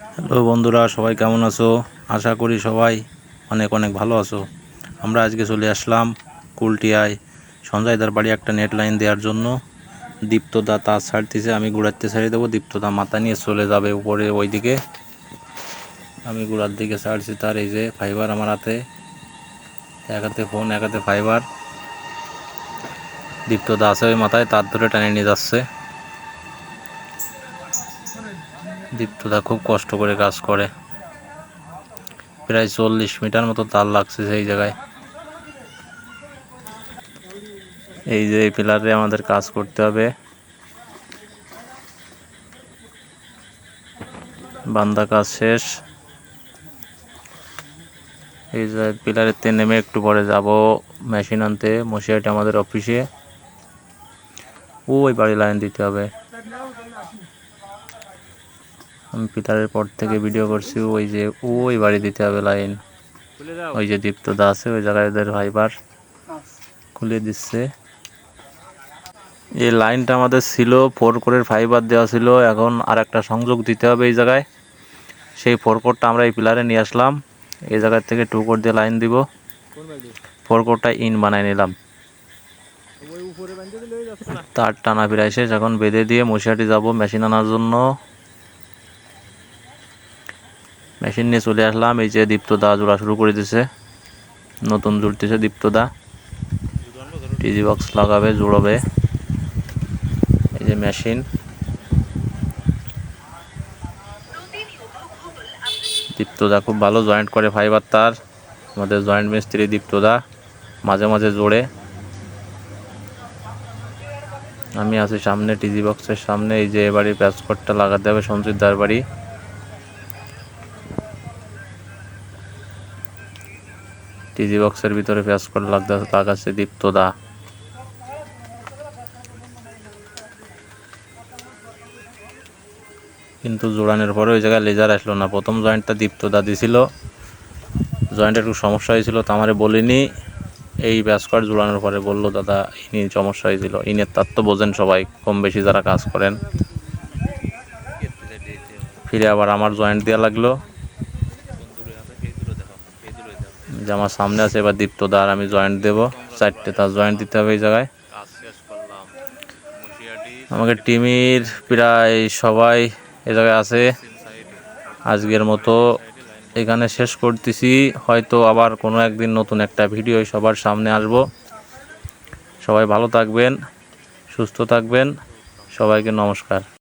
Hello বন্ধুরা, সবাই কেমন আছো? আশা করি সবাই অনেক অনেক ভালো আছো। আমরা আজকে চলে আসলাম কুলটিয়ায় সঞ্জয়দার বাড়ি একটা নেট লাইন দেওয়ার জন্য। দীপ্তদা তার ছাড়তেছে, আমি গুড়াতে ছাড়িয়ে দেবো। দীপ্তদা মাথা নিয়ে চলে যাবে উপরে, ওইদিকে। আমি গুড়ার দিকে ছাড়ছি তার, এই যে ফাইবার আমার হাতে। এক হাতে ফোন এক হাতে ফাইবার দীপ্তদা আছে ওই মাথায়, তার ধরে টানে নিয়ে যাচ্ছে। দীপ্তদা খুব কষ্ট করে কাজ করে। প্রায় চল্লিশ মিটার মতো তার লাগছে সেই জায়গায়। এই যে এই পিলারে আমাদের কাজ করতে হবে। বান্দা কাজ শেষ। এই যে পিলারের তে নেমে একটু পরে যাব মেশিন আনতে মশিয়াটি আমাদের অফিসে। ওই বাড়ি লাইন দিতে হবে। আমি পিলারের পর থেকে ভিডিও করছি ওই যে ওই বাড়ি দিতে হবে লাইন ওই যে দীপ্তদা আছে ওই জায়গায় ওদের ভাইবার খুলে দিচ্ছে। এই লাইনটা আমাদের ছিল ফোর কোরের ফাইবার দেওয়া ছিল এখন আর একটা সংযোগ দিতে হবে এই জায়গায়। সেই ফোর কোরটা আমরা এই পিলারে নিয়ে আসলাম এই জায়গার থেকে টু কোর দিয়ে লাইন দিব। ফোর কোরটা ইন বানাই নিলাম। তার টানা ফিরাই শেষ এখন বেঁধে দিয়ে মশিয়াটি যাব মেশিন আনার জন্য। মেশিন নিয়ে চলে আসলাম। এই যে দীপ্তদা জোড়া শুরু করে দিছে। নতুন জুড়তেছে দীপ্তদা টিজি বক্স লাগাবে, জোড়াবে। এই যে মেশিন। দীপ্তদা খুব ভালো জয়েন্ট করে ফাইবার তার। আমাদের জয়েন্ট মিস্ত্রি দীপ্তদা মাঝে মাঝে জোড়ে। আমি আছি সামনে টিজি বক্সের সামনে। এই যে এবারে প্যাসকটটা লাগাতে হবে সঞ্চিত দার বাড়ি। টিজি বক্সের ভিতরে প্যাসকট লাগতে লাগাচ্ছে দীপ্তদা কিন্তু জোড়ানোর পরে ওই জায়গায় লেজার আসলো না। প্রথম জয়েন্টটা দীপ্তদা দিছিল। জয়েন্টের একটু সমস্যা হয়েছিল, তো আমারে বলিনি। এই ব্যাসকট জোড়ানোর পরে বলল, দাদা, ইনি সমস্যা হয়েছিল। ইনের তার তো বোঝেন সবাই, কম বেশি যারা কাজ করেন। ফিরে আবার আমার জয়েন্ট দেওয়া লাগল। যে আমার সামনে আছে, এবার দীপ্তদা আর আমি জয়েন্ট দেবো। চারটে তার জয়েন্ট দিতে হবে এই জায়গায়। আমাকে টিমের প্রায় সবাই এ জায়গায় আছে। আজকের মতো এখানে শেষ করতেছি। হয়তো আবার কোনো একদিন নতুন একটা ভিডিও সবার সামনে আসব। সবাই ভালো থাকবেন, সুস্থ থাকবেন। সবাইকে নমস্কার।